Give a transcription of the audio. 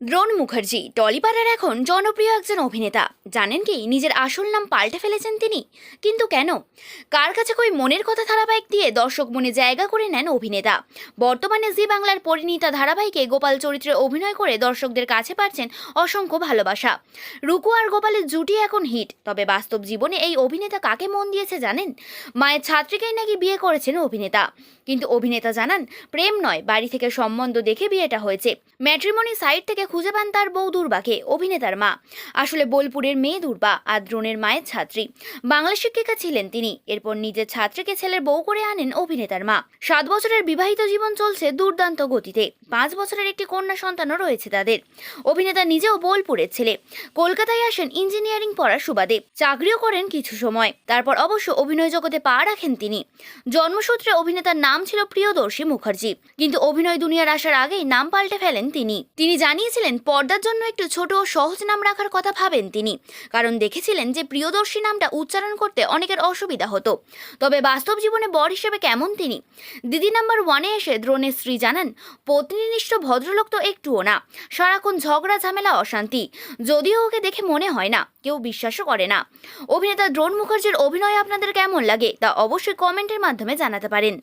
দ্রোণ মুখার্জি টলিপাড়ার এখন জনপ্রিয় একজন অভিনেতা। জানেন কি, নিজের আসল নাম পাল্টে ফেলেছেন তিনি? কিন্তু কেন? কার কাছে কই মনের কথা ধারাবাহিক দিয়ে দর্শক মনে জায়গা করে নেন অভিনেতা? বর্তমানে জি বাংলার পরিণীতা ধারাবাহিকে গোপাল চরিত্রে অভিনয় করে দর্শকদের কাছে পাচ্ছেন অসংখ্য ভালোবাসা। রুকু আর গোপালের জুটি এখন হিট, তবে বাস্তব জীবনে এই অভিনেতা কাকে মন দিয়েছে জানেন? মায়ের ছাত্রীকেই নাকি বিয়ে করেছেন অভিনেতা? কিন্তু অভিনেতা জানান, প্রেম নয়, বাড়ি থেকে সম্বন্ধ দেখে বিয়েটা হয়েছে। ম্যাট্রিমনি সাইট থেকে খুঁজে পান তার বউ দুর্বাকে, অভিনেতার মা। আসলে বোলপুরের মেয়ে দুর্বা আর দ্রোণের মায়ের ছাত্রী। বাংলা শিক্ষিকা ছিলেন তিনি। এরপর নিজের ছাত্রীকে ছেলের বউ করে আনেন অভিনেতার মা। সাত বছরের বিবাহিত জীবন চলছে দুর্দান্ত গতিতে। পাঁচ বছরের একটি কন্যা সন্তানও রয়েছে তাদের। অভিনেতা নিজেও বোলপুরের ছেলে। কলকাতায় আসেন ইঞ্জিনিয়ারিং পড়ার সুবাদে। চাকরিও করেন কিছু সময়। তারপর অবশ্য অভিনয় জগতে পা রাখেন তিনি। জন্মসূত্রে অভিনেতার নাম ছিল প্রিয়দর্শী মুখার্জি। কিন্তু অভিনয় দুনিয়ার আসার আগেই নাম পাল্টে ফেলেন তিনি। তিনি জানিয়েছিলেন পর্দার জন্য একটু ছোট ও সহজ নাম রাখার কথা ভাবেন তিনি। কারণ দেখেছিলেন যে, প্রিয়দর্শী নামটা উচ্চারণ করতে অনেকের অসুবিধা হতো। তবে বাস্তব জীবনে বর হিসেবে কেমন তিনি? দিদি নাম্বার ওয়ানে এসে দ্রোণের স্ত্রী জানান, পত্নীনিষ্ঠ ভদ্রলোক তো একটুও না। সারাক্ষণ ঝগড়া, ঝামেলা, অশান্তি। যদিও ওকে দেখে মনে হয় না, কেউ বিশ্বাসও করে না। অভিনেতা দ্রোণ মুখার্জির অভিনয় আপনাদের কেমন লাগে তা অবশ্যই কমেন্টের মাধ্যমে জানাতে পারেন।